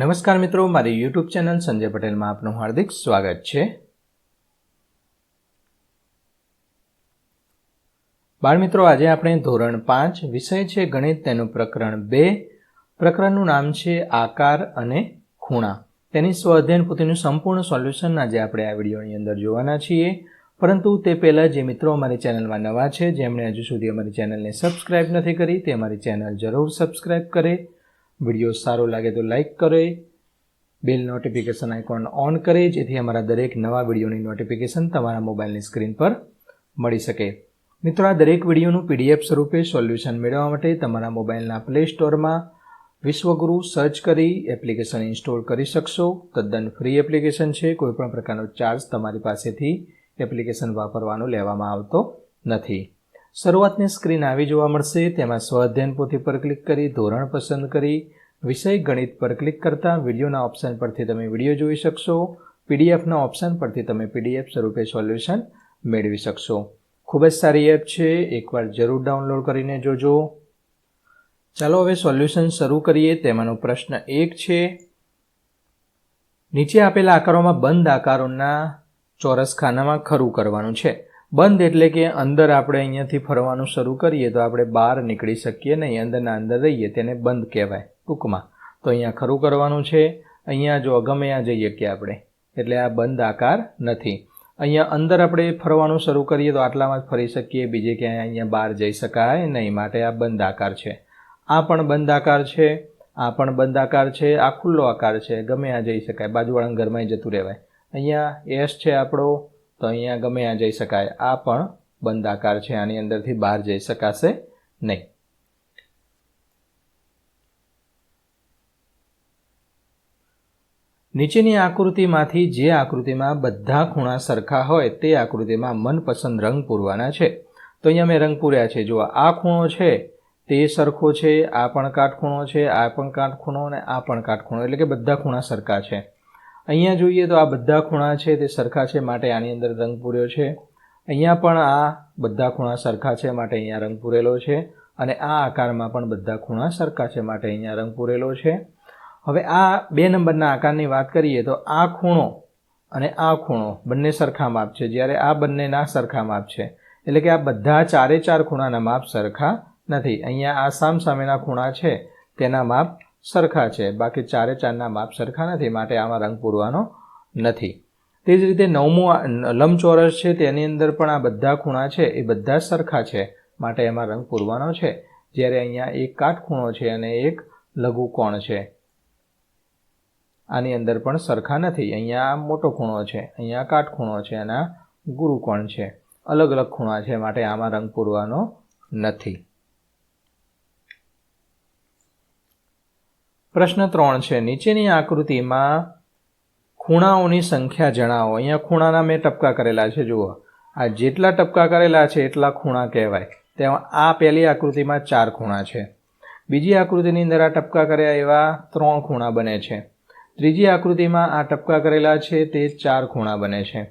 નમસ્કાર મિત્રો, મારી યુટ્યુબ ચેનલ સંજય પટેલમાં આપનું હાર્દિક સ્વાગત છે. બાળમિત્રો આજે આપણે ધોરણ પાંચ, વિષય છે ગણિત, તેનું પ્રકરણ બે. પ્રકરણનું નામ છે આકાર અને ખૂણા. તેની સ્વઅધ્યયન પોતેનું સંપૂર્ણ સોલ્યુશન આજે આપણે આ વિડીયોની અંદર જોવાના છીએ. પરંતુ તે પહેલાં જે મિત્રો અમારી ચેનલમાં નવા છે, જેમણે હજુ સુધી અમારી ચેનલને સબસ્ક્રાઇબ નથી કરી, તે અમારી ચેનલ જરૂર સબસ્ક્રાઇબ કરે. વીડિયો સારો લાગે તો લાઇક કરે બેલ નોટિફિકેશન આઇકોન ઓન કરે, જેથી અમારા દરેક નવા વિડીયોની નોટિફિકેશન તમારા મોબાઈલની સ્ક્રીન પર મળી શકે. મિત્રો, આ દરેક વિડીયોનું પીડીએફ સ્વરૂપે સોલ્યુશન મેળવવા માટે તમારા મોબાઈલના પ્લે સ્ટોરમાં વિશ્વગુરુ સર્ચ કરી એપ્લિકેશન ઇન્સ્ટોલ કરી શકશો. તદ્દન ફ્રી એપ્લિકેશન છે કોઈપણ પ્રકારનો ચાર્જ તમારી પાસેથી એપ્લિકેશન વાપરવાનો લેવામાં આવતો નથી. શરૂઆતની સ્ક્રીન આવી જોવા મળશે. તેમાં સ્વઅધ્યયન પોથી પર ક્લિક કરી, ધોરણ પસંદ કરી, વિષય ગણિત પર ક્લિક કરતાં વિડીયોના ઓપ્શન પરથી તમે વીડિયો જોઈ શકશો. પીડીએફના ઓપ્શન પરથી તમે પીડીએફ સ્વરૂપે સોલ્યુશન મેળવી શકશો. ખૂબ જ સારી એપ છે. એકવાર જરૂર ડાઉનલોડ કરીને જોજો. ચાલો હવે સોલ્યુશન શરૂ કરીએ. તેમાંનો પ્રશ્ન એક છે. નીચે આપેલા આકારોમાં બંધ આકારોના ચોરસ ખાનામાં ખરું કરવાનું છે. બંધ એટલે કે અંદર આપણે અહીંયાથી ફરવાનું શરૂ કરીએ તો આપણે બહાર નીકળી શકીએ નહીં, અંદરના અંદર રહીએ, તેને બંધ કહેવાય, ટૂંકમાં. તો અહીંયા ખરું કરવાનું છે, અહીંયા જો ગમે ત્યાં જઈએ કે આપણે, એટલે આ બંધ આકાર નથી. અહીંયા અંદર આપણે ફરવાનું શરૂ કરીએ તો આટલામાં જ ફરી શકીએ, બીજે ક્યાંય અહીંયા બહાર જઈ શકાય નહીં, માટે આ બંધ આકાર છે. આ પણ બંધ આકાર છે, આ પણ બંધ આકાર છે, આ ખુલ્લો આકાર છે, ગમે ત્યાં જઈ શકાય બાજુવાળા ઘરમાં જતું રહેવાય. અહીંયા એસ છે આપણો તો અહીંયા ગમે ત્યાં જઈ શકાય. આ પણ બંધ આકાર છે. આની અંદરથી બહાર જઈ શકાશે નહીં. નીચેની આકૃતિમાંથી જે આકૃતિમાં બધા ખૂણા સરખા હોય તે આકૃતિમાં મનપસંદ રંગ પૂરવાના છે. તો અહીંયા મેં રંગ પૂર્યા છે. જુઓ, આ ખૂણો છે, તે સરખો છે, આ પણ કાટખૂણો છે, આ પણ કાટખૂણો અને આ પણ કાટખૂણો. એટલે કે બધા ખૂણા સરખા છે. અહીંયા જોઈએ તો આ બધા ખૂણા છે, તે સરખા છે માટે આની અંદર રંગ પૂર્યો છે. અહીંયા પણ આ બધા ખૂણા સરખા છે માટે અહીંયા રંગ પૂરેલો છે અને આ આકારમાં પણ બધા ખૂણા સરખા છે માટે અહીંયા રંગ પૂરેલો છે. હવે આ બે નંબરના આકારની વાત કરીએ તો આ ખૂણો અને આ ખૂણો બંને સરખા માપ છે. જ્યારે આ બંનેના સરખા માપ છે. એટલે કે આ બધા ચારે ચાર ખૂણાના માપ સરખા નથી. અહીંયા આ સામ સામેના ખૂણા છે, તેના માપ સરખા છે. બાકી ચારે ચારના માપ સરખા નથી, માટે આમાં રંગ પૂરવાનો નથી. તે જ રીતે નવમું લંબચોરસ છે, તેની અંદર પણ આ બધા ખૂણા છે, એ બધા સરખા છે, માટે એમાં રંગ પૂરવાનો છે. જ્યારે અહીંયા એક કાટખૂણો છે અને એક લઘુ કોણ છે. આની અંદર પણ સરખા નથી. અહીંયા મોટો ખૂણો છે, અહીંયા કાટખૂણો છે અને આ ગુરુકોણ છે. અલગ અલગ ખૂણા છે, માટે આમાં રંગ પૂરવાનો નથી. પ્રશ્ન ત્રણ છે. નીચેની આકૃતિમાં ખૂણાઓની સંખ્યા જણાવો. અહીંયા ખૂણાના મેં ટપકા કરેલા છે, જુઓ. આ જેટલા ટપકા કરેલા છે, એટલા ખૂણા કહેવાય. તેમાં આ પહેલી આકૃતિમાં ચાર ખૂણા છે. બીજી આકૃતિની અંદર આ ટપકા કર્યા એવા ત્રણ ખૂણા બને છે. ત્રીજી આકૃતિમાં આ ટપકા કરેલા છે, તે ચાર ખૂણા બને છે.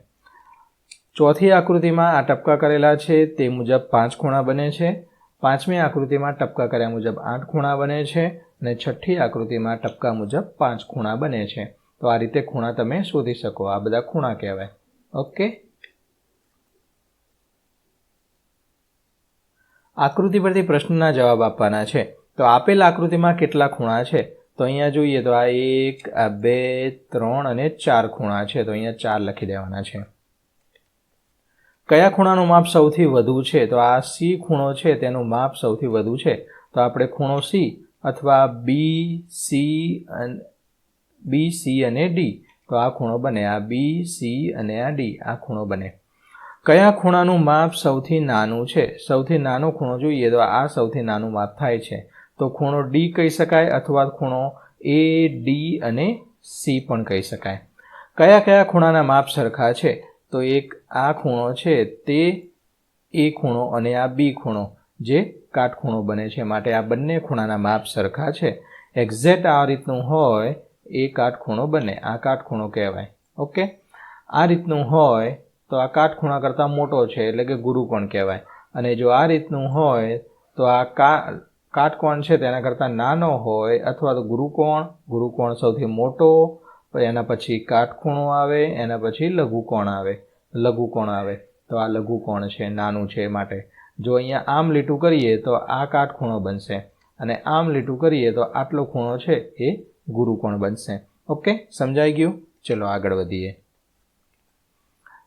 ચોથી આકૃતિમાં આ ટપકા કરેલા છે, તે મુજબ પાંચ ખૂણા બને છે. પાંચમી આકૃતિમાં ટપકા કર્યા મુજબ આઠ ખૂણા બને છે અને છઠ્ઠી આકૃતિમાં ટપકા મુજબ પાંચ ખૂણા બને છે. તો આ રીતે ખૂણા તમે શોધી શકો. આ બધા ખૂણા કહેવાય. ઓકે? આકૃતિ પરથી પ્રશ્નના જવાબ આપવાના છે. તો આપેલ આકૃતિમાં કેટલા ખૂણા છે? તો અહીંયા જોઈએ તો આ એક, આ બે, ત્રણ અને ચાર ખૂણા છે. તો અહીંયા ચાર લખી દેવાના છે. કયા ખૂણાનું માપ સૌથી વધુ છે? તો આ સી ખૂણો છે, તેનું માપ સૌથી વધુ છે. તો આપણે ખૂણો સી અથવા બી સી અને બી સી અને ડી તો આ ખૂણો બને, આ બી સી અને આ ડી આ ખૂણો બને. કયા ખૂણાનું માપ સૌથી નાનું છે? સૌથી નાનો ખૂણો જોઈએ તો આ સૌથી નાનું માપ થાય છે. તો ખૂણો ડી કહી શકાય અથવા ખૂણો એ ડી અને સી પણ કહી શકાય. કયા કયા ખૂણાના માપ સરખા છે? તો એક આ ખૂણો છે, તે એ ખૂણો અને આ બી ખૂણો જે કાટખૂણો બને છે. માટે આ બંને ખૂણાના માપ સરખા છે. એક્ઝેક્ટ આ રીતનું હોય, એ કાટખૂણો બને. આ કાટખૂણો કહેવાય. ઓકે? આ રીતનું હોય, તો આ કાટખૂણા કરતાં મોટો છે, એટલે કે ગુરુકોણ કહેવાય. અને જો આ રીતનું હોય, તો આ કા, કાટકોણ છે, તેના કરતાં નાનો હોય, અથવા તો ગુરુકોણ. ગુરુકોણ સૌથી મોટો એના પછી કાટખૂણો આવે, એના પછી લઘુકોણ આવે. લઘુકોણ આવે. તો આ લઘુકોણ છે, નાનું છે માટે. જો અહીંયા આમ લીટું કરીએ તો આ કાટખૂણો બનશે. અને આમ લીટું કરીએ તો આટલો ખૂણો છે એ ગુરુકોણ બનશે. ઓકે? સમજાઈ ગયું? ચલો આગળ વધીએ.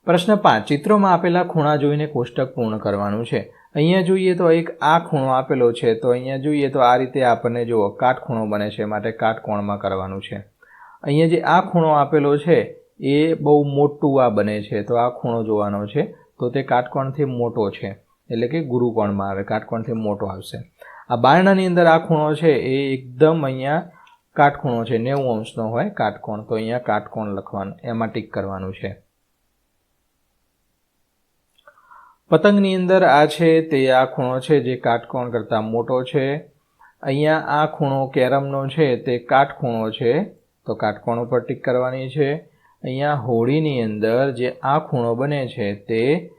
પ્રશ્ન પાંચ. ચિત્રોમાં આપેલા ખૂણા જોઈને કોષ્ટક પૂર્ણ કરવાનું છે. અહીંયા જોઈએ તો એક આ ખૂણો આપેલો છે. તો અહીંયા જોઈએ તો આ રીતે આપણને જુઓ, કાટખૂણો બને છે, માટે કાટકોણમાં કરવાનું છે. અહીંયા જે આ ખૂણો આપેલો છે, એ બહુ મોટું આ બને છે. તો આ ખૂણો જોવાનો છે. તો તે કાટકોણથી મોટો છે. એટલે કે ગુરુકોણમાં આવે, કાટકોણથી મોટો આવશે. આ બારણાની અંદર આ ખૂણો છે, એ એકદમ અહીંયા કાટખૂણો છે. નેવું અંશનો હોય કાટકોણ. તો અહીંયા કાટકોણ લખવાનું, એમાં ટીક કરવાનું છે. પતંગની અંદર આ છે, તે આ ખૂણો છે જે કાટકોણ કરતાં મોટો છે. અહીંયા આ ખૂણો કેરમનો છે, તે કાટખૂણો છે. તો કાટકોણ ઉપર ટીક કરવાની છે. અહીંયા હોળીની અંદર જે આ ખૂણો બને છે તે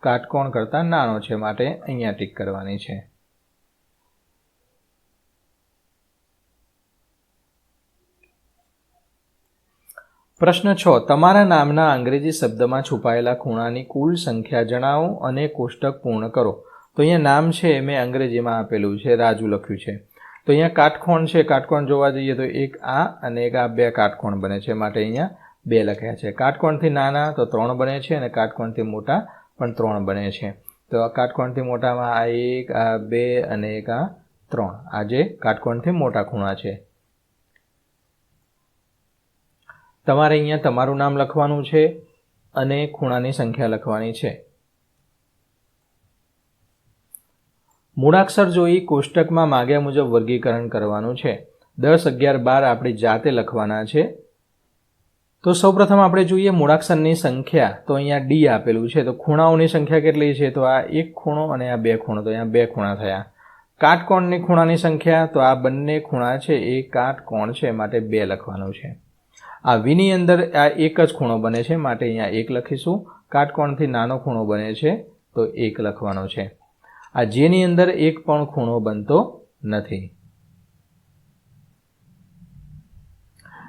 કાટકોણ કરતાં નાનો છે માટે અહીંયા ટીક કરવાની છે. પ્રશ્ન છ. તમારા નામના અંગ્રેજી શબ્દમાં છુપાયેલા ખૂણાની કુલ સંખ્યા જણાવો અને કોષ્ટક પૂર્ણ કરો. તો અહીંયા નામ છે મેં અંગ્રેજીમાં આપેલું છે, રાજુ લખ્યું છે. તો અહીંયા કાટખોણ છે કાટકોણ જોવા જઈએ તો એક આ અને એક આ બે કાટકોણ બને છે માટે અહીંયા બે લખ્યા છે. કાટકોણથી નાના તો ત્રણ બને છે અને કાટકોણથી મોટા પણ ત્રણ બને છે. તો આ કાટકોણથી મોટામાં આ એક, આ બે અને એક, આ ત્રણ. આ જે કાટકોણથી મોટા ખૂણા છે. તમારે અહીંયા તમારું નામ લખવાનું છે અને ખૂણાની સંખ્યા લખવાની છે. મૂળાક્ષર જોઈ કોષ્ટકમાં માગ્યા મુજબ વર્ગીકરણ કરવાનું છે. દસ અગિયાર બાર આપણી જાતે લખવાના છે. તો સૌપ્રથમ આપણે જોઈએ મૂળાક્ષરની સંખ્યા. તો અહીંયા ડી આપેલું છે. તો ખૂણાઓની સંખ્યા કેટલી છે? તો આ એક ખૂણો અને આ બે ખૂણો. તો અહીંયા બે ખૂણા થયા. કાટકોણની ખૂણાની સંખ્યા. તો આ બંને ખૂણા છે. એ કાટકોણ છે. માટે બે લખવાનું છે. આ વીની અંદર આ એક જ ખૂણો બને છે. માટે અહીંયા એક લખીશું. કાટકોણથી નાનો ખૂણો બને છે. તો એક લખવાનો છે. આ જેની અંદર એક પણ ખૂણો બનતો નથી.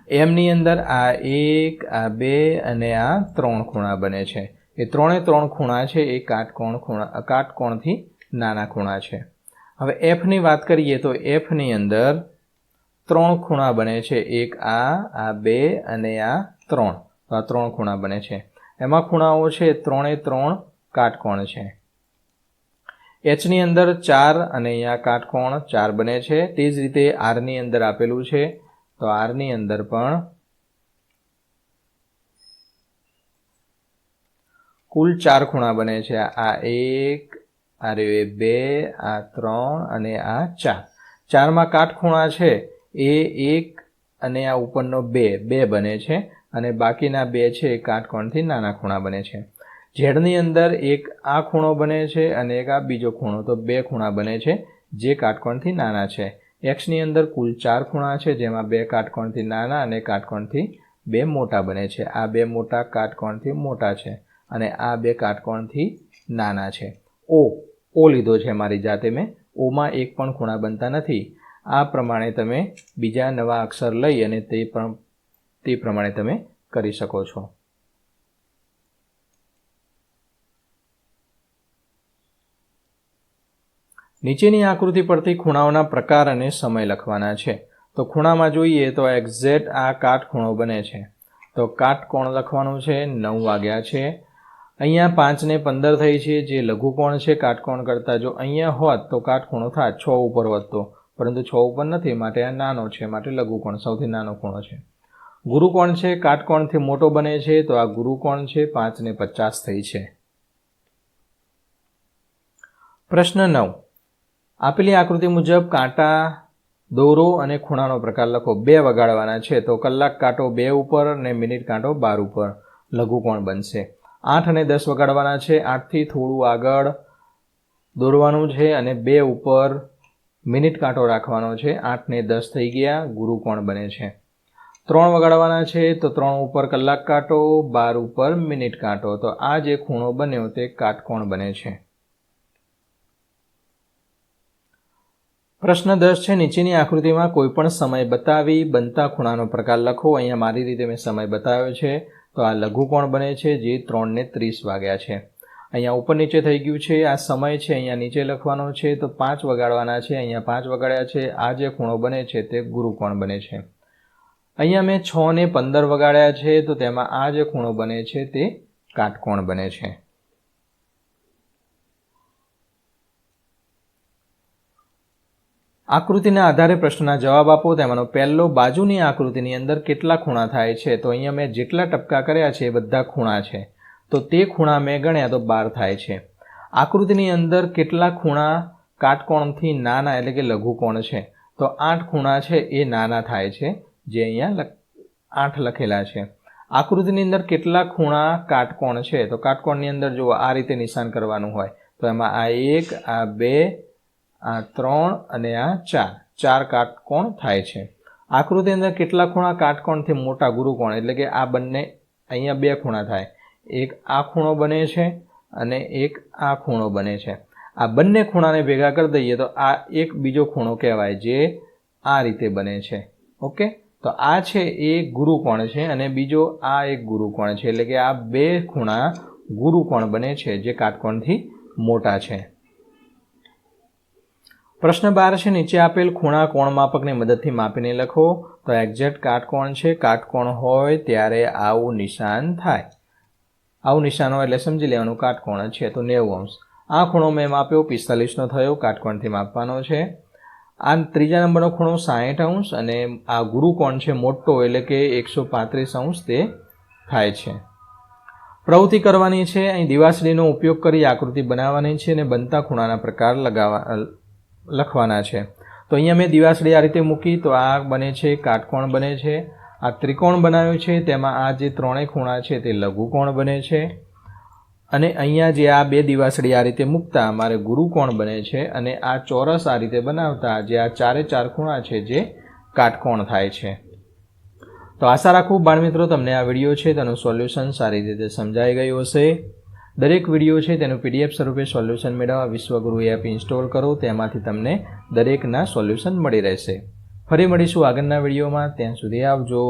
એમની અંદર આ એક, આ બે અને આ ત્રણ ખૂણા બને છે. એ ત્રણે ત્રણ ખૂણા છે, એ કાટકોણ ખૂણા કાટકોણથી નાના ખૂણા છે. હવે એફની વાત કરીએ તો એફની અંદર ત્રણ ખૂણા બને છે. એક આ આ બે અને આ ત્રણ. તો આ ત્રણ ખૂણા બને છે. એમાં ખૂણાઓ છે, ત્રણે ત્રણ કાટકોણ છે. એચની અંદર ચાર અને અહીંયા કાટકોણ ચાર બને છે. તે જ રીતે આરની અંદર આપેલું છે. તો આરની અંદર પણ કુલ ચાર ખૂણા બને છે. આ એક, આ રહ્યો બે, આ ત્રણ અને આ ચાર. ચારમાં કાટખૂણા છે. એ એક અને આ ઉપરનો બે બે બને છે. અને બાકીના બે છે કાટકોણથી નાના ખૂણા બને છે. ઝેડની અંદર એક આ ખૂણો બને છે અને એક આ બીજો ખૂણો. તો બે ખૂણા બને છે, જે કાટકોણથી નાના છે. એક્સની અંદર કુલ ચાર ખૂણા છે, જેમાં બે કાટકોણથી નાના અને કાટકોણથી બે મોટા બને છે. આ બે મોટા કાટકોણથી મોટા છે અને આ બે કાટકોણથી નાના છે. ઓ ઓ લીધો છે મારી જાતે મેં. ઓમાં એક પણ ખૂણા બનતા નથી. આ પ્રમાણે તમે બીજા નવા અક્ષર લઈ અને તે પણ તે પ્રમાણે તમે કરી શકો છો. નીચેની આકૃતિ પરથી ખૂણાઓના પ્રકાર અને સમય લખવાના છે. તો ખૂણામાં જોઈએ તો એક્ઝેક્ટ આ કાટખૂણો બને છે. તો કાટકોણ લખવાનું છે? નવ વાગ્યા છે. અહીંયા પાંચને પંદર થઈ છે. જે લઘુકોણ છે? કાટકોણ કરતાં? જો અહીંયા હોત તો કાટખૂણો થાય છ ઉપર વધતો. પરંતુ છ ઉપર નથી. માટે આ નાનો છે. માટે લઘુકોણ સૌથી નાનો ખૂણો છે. ગુરુકોણ છે? કાટકોણથી મોટો બને છે. તો આ ગુરુકોણ છે? પાંચને પચાસ થઈ છે. પ્રશ્ન નવ. આપેલી આકૃતિ મુજબ કાંટા, દોરો અને ખૂણાનો પ્રકાર લખો. બે વગાડવાના છે, તો કલાક કાંટો બે ઉપર અને મિનિટ કાંટો બાર ઉપર. લઘુકોણ બનશે. આઠ અને દસ વગાડવાના છે, આઠથી થોડું આગળ દોરવાનું છે અને બે ઉપર મિનિટ કાંટો રાખવાનો છે આઠને દસ થઈ ગયા, ગુરુકોણ બને છે. ત્રણ વગાડવાના છે, તો ત્રણ ઉપર કલાક કાંટો, બાર ઉપર મિનિટ કાંટો. તો આ જે ખૂણો બન્યો તે કાટકોણ બને છે. પ્રશ્ન દસ છે, નીચેની આકૃતિમાં કોઈ પણ સમય બતાવી, બનતા ખૂણાનો પ્રકાર લખો. અહીંયા મારી રીતે મેં સમય બતાવ્યો છે. તો આ લઘુકોણ બને છે, જે ત્રણને ત્રીસ વાગ્યા છે. અહીંયા ઉપર નીચે થઈ ગયું છે, આ સમય છે, અહીંયા નીચે લખવાનો છે. તો પાંચ વગાડવાના છે, અહીંયા પાંચ વગાડ્યા છે. આ જે ખૂણો બને છે, તે ગુરુકોણ બને છે? અહીંયા મેં છ ને પંદર વગાડ્યા છે, તો તેમાં આ જે ખૂણો બને છે, તે કાટકોણ બને છે. આકૃતિના આધારે પ્રશ્નના જવાબ આપો, તેમાંનો પહેલો બાજુની આકૃતિની અંદર કેટલા ખૂણા થાય છે? તો અહીંયા મેં જેટલા ટપકા કર્યા છે એ બધા ખૂણા છે. તો તે ખૂણા મેં ગણ્યા, તો બાર થાય છે. આકૃતિની અંદર કેટલા ખૂણા કાટકોણથી નાના એટલે કે લઘુકોણ છે? તો આઠ ખૂણા છે એ નાના થાય છે, જે અહીંયા આઠ લખેલા છે. આકૃતિની અંદર કેટલા ખૂણા કાટકોણ છે? તો કાટકોણની અંદર જુઓ, આ રીતે નિશાન કરવાનું હોય. તો એમાં આ એક, આ બે આ ત્રણ અને આ ચાર. ચાર કાટકોણ થાય છે. આકૃતિ અંદર કેટલા ખૂણા કાટકોણથી મોટા ગુરુકોણ, એટલે કે આ બંને અહીંયા બે ખૂણા થાય. એક આ ખૂણો બને છે અને એક આ ખૂણો બને છે. આ બંને ખૂણાને ભેગા કરી દઈએ તો આ એક બીજો ખૂણો કહેવાય જે આ રીતે બને છે. ઓકે? તો આ છે એ ગુરુકોણ છે અને બીજો આ એક ગુરુકોણ છે. એટલે કે આ બે ખૂણા ગુરુકોણ બને છે જે કાટકોણથી મોટા છે. પ્રશ્ન બાર છે, નીચે આપેલ ખૂણા કોણ માપકની મદદથી માપીને લખો. તો એક્ઝેક્ટ કાટકોણ છે, કાટકોણ હોય ત્યારે આવું નિશાન થાય. આવું નિશાન હોય એટલે સમજી લેવાનું કાટકોણ છે, તો નેવું અંશ. આ ખૂણો મેં માપ્યો, પિસ્તાલીસનો થયો, કાટકોણથી માપવાનો છે. આ ત્રીજા નંબરનો ખૂણો સાહીઠ અંશ અને આ ગુરુકોણ છે, મોટો એટલે કે એકસો પાંત્રીસ અંશ તે થાય છે. પ્રવૃત્તિ કરવાની છે, અહીં દિવાસળીનો ઉપયોગ કરી આકૃતિ બનાવવાની છે અને બનતા ખૂણાના પ્રકાર લગાવવા લખવાના છે. તો અહીંયા મેં દિવાસળી આ રીતે મૂકી, તો આ બને છે, કાટકોણ બને છે, આ ત્રિકોણ બનાવ્યું છે, તેમાં આ જે ત્રણેય ખૂણા છે તે લઘુકોણ બને છે. અને અહીંયા જે આ બે દિવાસળી આ રીતે મૂકતા મારે ગુરુકોણ બને છે અને આ ચોરસ આ રીતે બનાવતા, જે આ ચારે ચાર ખૂણા છે જે કાટકોણ થાય છે. તો આશા રાખું બાળમિત્રો તમને આ વીડિયો છે તેનું સોલ્યુશન સારી રીતે સમજાઈ ગયું હશે. દરેક વીડિયો છે તેનું પીડીએફ સ્વરૂપે સોલ્યુશન મેળવવા વિશ્વગુરુ એપ ઇન્સ્ટોલ કરો, તેમાંથી તમને દરેકના સોલ્યુશન મળી રહેશે. ફરી મળીશું આગળના વિડીયોમાં. ત્યાં સુધી આવજો.